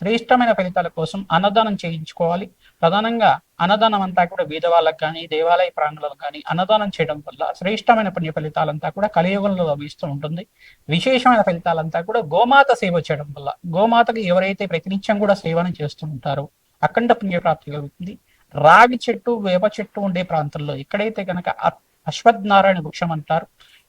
శ్రేష్టమైన ఫలితాల కోసం అన్నదానం చేయించుకోవాలి. ప్రధానంగా అన్నదానం అంతా కూడా బీద వాళ్ళకి కానీ దేవాలయ ప్రాంగణాలకు కానీ అన్నదానం చేయడం వల్ల శ్రేష్టమైన పుణ్య ఫలితాలంతా కూడా కలియుగంలో లభిస్తూ ఉంటుంది. విశేషమైన ఫలితాలంతా కూడా గోమాత సేవ చేయడం వల్ల గోమాతకి ఎవరైతే ప్రతినిత్యం కూడా సేవను చేస్తూ ఉంటారో అఖండ పుణ్య ప్రాప్తి కలుగుతుంది. రాగి చెట్టు వేప చెట్టు ఉండే ప్రాంతంలో ఎక్కడైతే కనుక అశ్వత్ నారాయణ వృక్షం అంటారు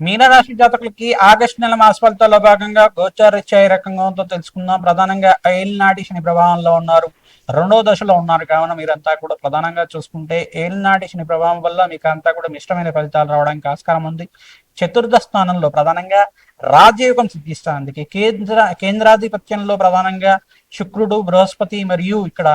మీనరాశి జాతకులకి ఆగస్టు నెల మాస ఫలితాల్లో భాగంగా గోచారిత్య ఏ రకంగా ఉందో తెలుసుకుందాం. ప్రధానంగా ఏలినాటి శని ప్రభావంలో ఉన్నారు. రెండో దశలో ఉన్నారు. కావున మీరంతా కూడా ప్రధానంగా చూసుకుంటే ఏలినాటి శని ప్రభావం వల్ల మీకు అంతా కూడా మిష్టమైన ఫలితాలు రావడానికి ఆస్కారం ఉంది. చతుర్థ స్థానంలో ప్రధానంగా రాజయోగం అందుకే కేంద్ర కేంద్రాధిపత్యంలో ప్రధానంగా శుక్రుడు బృహస్పతి మరియు ఇక్కడ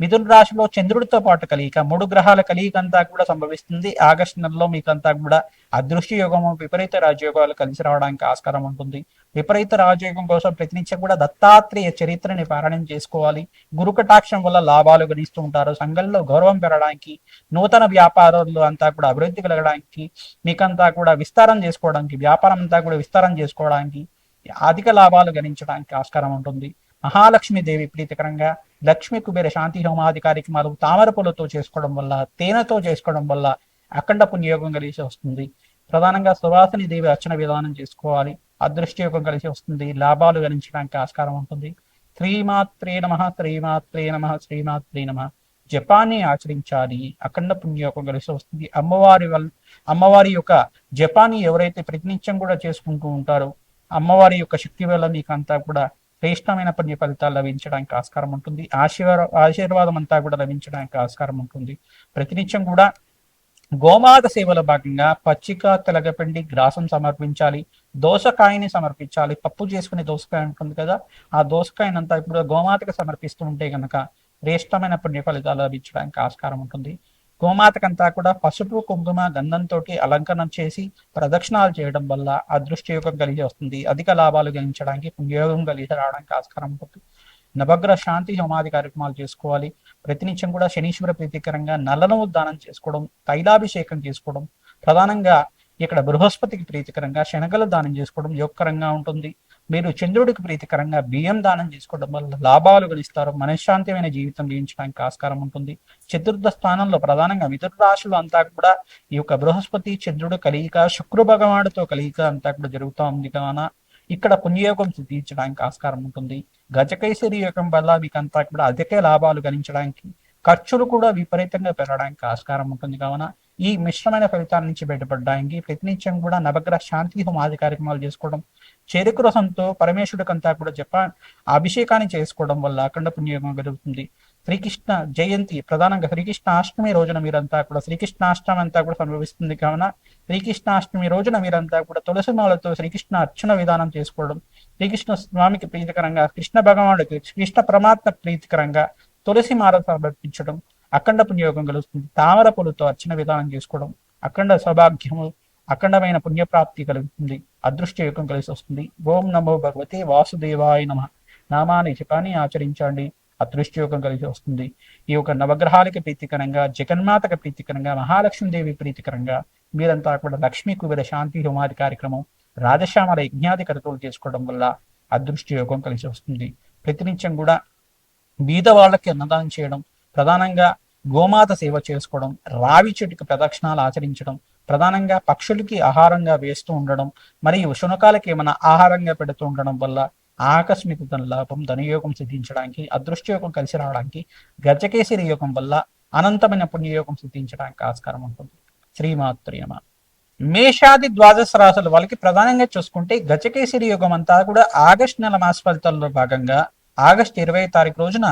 మిథున రాశిలో చంద్రుడితో పాటు కలియిక మూడు గ్రహాల కలియిక అంతా కూడా సంభవిస్తుంది. ఆగస్టు నెలలో మీకంతా కూడా అదృష్టి యోగము విపరీత రాజయోగాలు కలిసి రావడానికి ఆస్కారం ఉంటుంది. విపరీత రాజయోగం కోసం ప్రతినిత్యం కూడా దత్తాత్రేయ చరిత్రని పారాయణం చేసుకోవాలి. గురు కటాక్షం వల్ల లాభాలు గణిస్తూ ఉంటారు. సంఘంలో గౌరవం పెరగడానికి నూతన వ్యాపారాలు అంతా కూడా అభివృద్ధి కలగడానికి మీకంతా కూడా విస్తారం చేసుకోవడానికి వ్యాపారం అంతా కూడా విస్తారం చేసుకోవడానికి అధిక లాభాలు గణించడానికి ఆస్కారం ఉంటుంది. మహాలక్ష్మి దేవి ప్రీతికరంగా లక్ష్మీ కుబేర శాంతి హోమాది కార్యక్రమాలు తామర పూలతో చేసుకోవడం వల్ల తేనెతో చేసుకోవడం వల్ల అఖండ పుణ్యయోగం కలిసి వస్తుంది. ప్రధానంగా సువాసిని దేవి అర్చన విధానం చేసుకోవాలి. అదృష్ట యోగం కలిసి వస్తుంది. లాభాలు గణించడానికి ఆస్కారం ఉంటుంది. శ్రీమాత్రే నమ శ్రీమాత్రే నమ శ్రీమాత్రే నమ. జపాన్ని ఆచరించాలి. అఖండ పుణ్యయోగం కలిసి వస్తుంది. అమ్మవారి వల్ల అమ్మవారి యొక్క జపాన్ని ఎవరైతే ప్రతినిత్యం కూడా చేసుకుంటూ ఉంటారో అమ్మవారి యొక్క శక్తి వల్ల మీకు అంతా కూడా శ్రేష్టమైన పుణ్య ఫలితాలు లభించడానికి ఆస్కారం ఉంటుంది. ఆశీర్వా ఆశీర్వాదం అంతా కూడా లభించడానికి ఆస్కారం ఉంటుంది. ప్రతినిత్యం కూడా గోమాత సేవలో భాగంగా పచ్చిక తెలగపిండి గ్రాసం సమర్పించాలి. దోసకాయని సమర్పించాలి. పప్పు చేసుకునే దోసకాయ ఉంటుంది కదా ఆ దోసకాయనంతా ఇప్పుడు గోమాతకు సమర్పిస్తూ ఉంటే కనుక శ్రేష్టమైన పుణ్య ఫలితాలు లభించడానికి ఆస్కారం ఉంటుంది. గోమాతకంతా కూడా పసుపు కుంకుమ గంధంతో అలంకరణం చేసి ప్రదక్షిణాలు చేయడం వల్ల అదృష్టయోగం కలిగి వస్తుంది. అధిక లాభాలు గెలించడానికి పుణ్యయోగం కలిగి రావడానికి ఆస్కారం ఉంటుంది. నవగ్రహ శాంతి హోమాది కార్యక్రమాలు చేసుకోవాలి. ప్రతినిత్యం కూడా శనీశ్వర ప్రీతికరంగా నల్లను దానం చేసుకోవడం తైలాభిషేకం చేసుకోవడం ప్రధానంగా ఇక్కడ బృహస్పతికి ప్రీతికరంగా శనగలు దానం చేసుకోవడం యోగకరంగా ఉంటుంది. మీరు చంద్రుడికి ప్రీతికరంగా బియ్యం దానం చేసుకోవడం వల్ల లాభాలు గడిస్తారు మనశ్శాంతమైన జీవితం జీవించడానికి ఆస్కారం ఉంటుంది. చతుర్థ స్థానంలో ప్రధానంగా మిథున రాశులు అంతా కూడా ఈ యొక్క బృహస్పతి చంద్రుడు కలియిక శుక్ర భగవానుడితో కలియిక అంతా కూడా జరుగుతూ ఉంది కావున ఇక్కడ పుణ్యయోగం సిద్ధించడానికి ఆస్కారం ఉంటుంది. గజకైసరి యోగం వల్ల మీకు అంతా కూడా అధిక లాభాలు గణించడానికి ఖర్చులు కూడా విపరీతంగా పెరగడానికి ఆస్కారం ఉంటుంది కావున ఈ మిశ్రమైన ఫలితాల నుంచి బయటపడడానికి ప్రతినిత్యం కూడా నవగ్రహ శాంతి హోమాది కార్యక్రమాలు చేసుకోవడం చెరుకు రసంతో పరమేశ్వరుడికంతా కూడా జపాన్ అభిషేకాన్ని చేసుకోవడం వల్ల అఖండ పుణ్యోగం కలుగుతుంది శ్రీకృష్ణ జయంతి ప్రధానంగా శ్రీకృష్ణాష్టమి రోజున మీరంతా కూడా శ్రీకృష్ణాష్టమి అంతా కూడా సంభవిస్తుంది. కావున శ్రీకృష్ణాష్టమి రోజున మీరంతా కూడా తులసి మాలతో శ్రీకృష్ణ అర్చన విధానం చేసుకోవడం శ్రీకృష్ణ స్వామికి ప్రీతికరంగా కృష్ణ భగవానుడికి కృష్ణ పరమాత్మ ప్రీతికరంగా తులసి మాల సమర్పించడం అఖండ పుణ్యయోగం కలుగుతుంది తామర పూలతో అర్చన విధానం చేసుకోవడం అఖండ సౌభాగ్యము అఖండమైన పుణ్యప్రాప్తి కలుగుతుంది. అదృష్ట యోగం కలిసి వస్తుంది. ఓం నమో భగవతే వాసుదేవాయ నమ. నామాన్ని జపాన్ని ఆచరించండి. అదృష్టయోగం కలిసి వస్తుంది. ఈ యొక్క నవగ్రహాలకి ప్రీతికరంగా జగన్మాతకి ప్రీతికరంగా మహాలక్ష్మీదేవి ప్రీతికరంగా మీరంతా కూడా లక్ష్మీ కుబేర శాంతి హోమాది కార్యక్రమం రాజశ్యామల యజ్ఞాది కరతులు చేసుకోవడం వల్ల అదృష్ట యోగం కలిసి వస్తుంది. ప్రతినిత్యం కూడా బీద వాళ్ళకి అన్నదానం చేయడం ప్రధానంగా గోమాత సేవ చేసుకోవడం రావి చెట్టుకి ప్రదక్షిణాలు ఆచరించడం ప్రధానంగా పక్షులకి ఆహారంగా వేస్తూ ఉండడం మరియు శునకాలకి ఏమైనా ఆహారంగా పెడుతూ ఉండడం వల్ల ఆకస్మిక లాభం ధనయోగం సిద్ధించడానికి అదృష్టయోగం కలిసి రావడానికి గజకేసరి యోగం వల్ల అనంతమైన పుణ్యయోగం సిద్ధించడానికి ఆస్కారం ఉంటుంది. శ్రీమాత్రి మేషాది ద్వాదశ రాశుల వాళ్ళకి ప్రధానంగా చూసుకుంటే గజకేసరి యోగం అంతా కూడా ఆగస్ట్ నెల మాస ఫలితాల్లో భాగంగా ఆగస్ట్ ఇరవై తారీఖు రోజున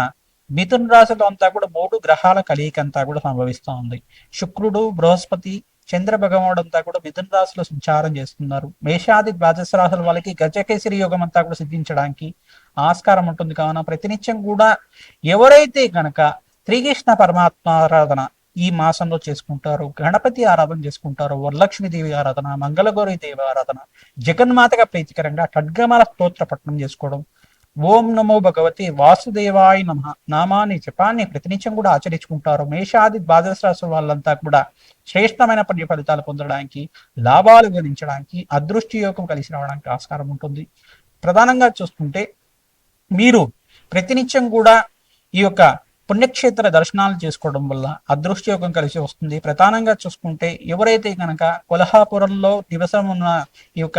మిథున రాశిలో అంతా కూడా మూడు గ్రహాల కలయిక అంతా కూడా సంభవిస్తూ ఉంది శుక్రుడు బృహస్పతి చంద్ర భగవానుడు అంతా కూడా మిథున రాశిలో సంచారం చేస్తున్నారు. మేషాది ద్వాదశ రాశుల వాళ్ళకి గజకేసరి యోగం అంతా కూడా సిద్ధించడానికి ఆస్కారం ఉంటుంది. కావున ప్రతినిత్యం కూడా ఎవరైతే గనక శ్రీకృష్ణ పరమాత్మ ఆరాధన ఈ మాసంలో చేసుకుంటారు గణపతి ఆరాధన చేసుకుంటారు వరలక్ష్మీదేవి ఆరాధన మంగళగౌరి దేవి ఆరాధన జగన్మాతగా ప్రీతికరంగా ఖడ్గమాల స్తోత్ర పట్టణం చేసుకోవడం ఓం నమో భగవతి వాసుదేవాయ నమ. నామాన్ని జపాన్ని ప్రతినిత్యం కూడా ఆచరించుకుంటారు. మేషాది ద్వాదశ రాశుల వాళ్ళంతా కూడా శ్రేష్టమైన పుణ్య ఫలితాలు పొందడానికి లాభాలు గణించడానికి అదృష్టి యోగం కలిసి రావడానికి ఆస్కారం ఉంటుంది. ప్రధానంగా చూసుకుంటే మీరు ప్రతినిత్యం కూడా ఈ యొక్క పుణ్యక్షేత్ర దర్శనాలు చేసుకోవడం వల్ల అదృష్టి యోగం కలిసి వస్తుంది. ప్రధానంగా చూసుకుంటే ఎవరైతే కనుక కొల్హాపురంలో నివసం ఉన్న ఈ యొక్క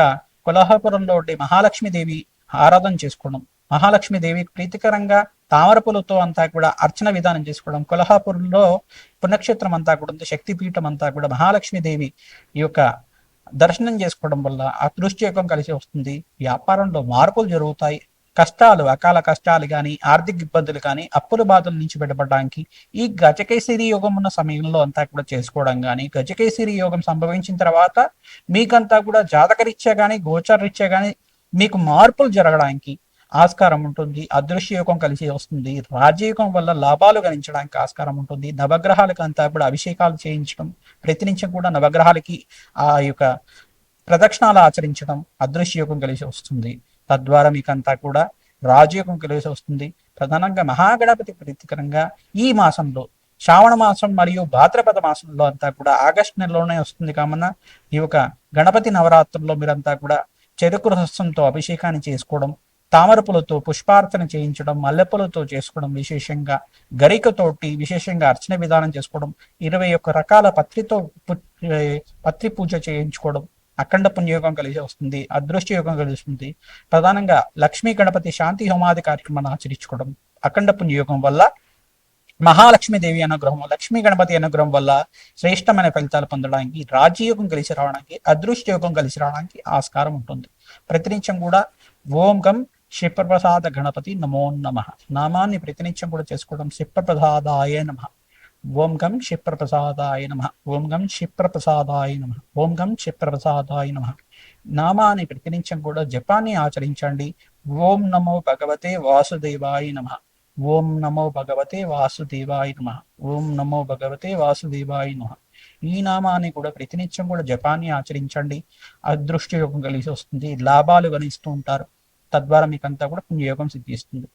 కొల్హాపురంలో ఉండే మహాలక్ష్మీదేవి ఆరాధన చేసుకోవడం మహాలక్ష్మీదేవి ప్రీతికరంగా తామరపులతో అంతా కూడా అర్చన విధానం చేసుకోవడం కొల్హాపూర్లో పుణ్యక్షేత్రం అంతా కూడా ఉంది శక్తిపీఠం అంతా కూడా మహాలక్ష్మీదేవి ఈ యొక్క దర్శనం చేసుకోవడం వల్ల అదృష్టయోగం కలిసి వస్తుంది. వ్యాపారంలో మార్పులు జరుగుతాయి. కష్టాలు అకాల కష్టాలు కానీ ఆర్థిక ఇబ్బందులు కానీ అప్పుల బాధల నుంచి బయటపడడానికి ఈ గజకేసరి యోగం ఉన్న సమయంలో అంతా కూడా చేసుకోవడం కానీ గజకేసరి యోగం సంభవించిన తర్వాత మీకంతా కూడా జాతకరీత్యా కానీ గోచరరీత్యా కానీ మీకు మార్పులు జరగడానికి ఆస్కారం ఉంటుంది అదృశ్య యోగం కలిసి వస్తుంది. రాజయుగం వల్ల లాభాలు గణించడానికి ఆస్కారం ఉంటుంది. నవగ్రహాలకు అంతా కూడా అభిషేకాలు చేయించడం ప్రతినిత్యం కూడా నవగ్రహాలకి ఆ యొక్క ప్రదక్షిణాలు ఆచరించడం అదృశ్య యోగం కలిసి వస్తుంది. తద్వారా మీకంతా కూడా రాజయోగం కలిసి వస్తుంది. ప్రధానంగా మహాగణపతి ప్రతికరంగా ఈ మాసంలో శ్రావణ మాసం మరియు భాద్రపద మాసంలో అంతా కూడా ఆగస్టు నెలలోనే వస్తుంది. కావున ఈ యొక్క గణపతి నవరాత్రుల్లో మీరంతా కూడా చెరుకు రసంతో అభిషేకాన్ని చేసుకోవడం తామరపులతో పుష్పార్చన చేయించడం మల్లెపూలతో చేసుకోవడం విశేషంగా గరికతోటి విశేషంగా అర్చన విధానం చేసుకోవడం ఇరవై ఒక్క రకాల పత్రితో పత్రి పూజ చేయించుకోవడం అఖండ పుణ్యయోగం కలిసి వస్తుంది అదృష్ట యోగం కలిసి వస్తుంది. ప్రధానంగా లక్ష్మీ గణపతి శాంతి హోమాది కార్యక్రమాన్ని ఆచరించుకోవడం అఖండ పుణ్యయోగం వల్ల మహాలక్ష్మీదేవి అనుగ్రహం లక్ష్మీ గణపతి అనుగ్రహం వల్ల శ్రేష్టమైన ఫలితాలు పొందడానికి రాజ్యయోగం కలిసి రావడానికి అదృష్ట యోగం కలిసి రావడానికి ఆస్కారం ఉంటుంది. ప్రతినిత్యం కూడా ఓం గం శిప్రప్రసాద గణపతి నమో నమ. నామాన్ని ప్రతినిత్యం కూడా చేసుకోవడం శిప్రప్రసాదాయ నమ. ఓం గం క్షిప్రప్రసాదాయ నమ. ఓం గం క్షిప్రప్రసాదాయ నమ. ఓం గం క్షిప్రప్రసాదాయ నమ. నామాన్ని ప్రతినిత్యం కూడా జపాన్ని ఆచరించండి. ఓం నమో భగవతే వాసుదేవాయ నమ. ఓం నమో భగవతే వాసుదేవాయ నమ. ఓం నమో భగవతే వాసుదేవాయ నమ. ఈ నామాన్ని కూడా ప్రతినిత్యం కూడా జపాన్ని ఆచరించండి. అదృష్ట యోగం కలిసి వస్తుంది. లాభాలు గణిస్తూ ఉంటారు. తద్వారా మీకు అంతా కూడా పుణ్యయోగం సిద్ధిస్తుంది.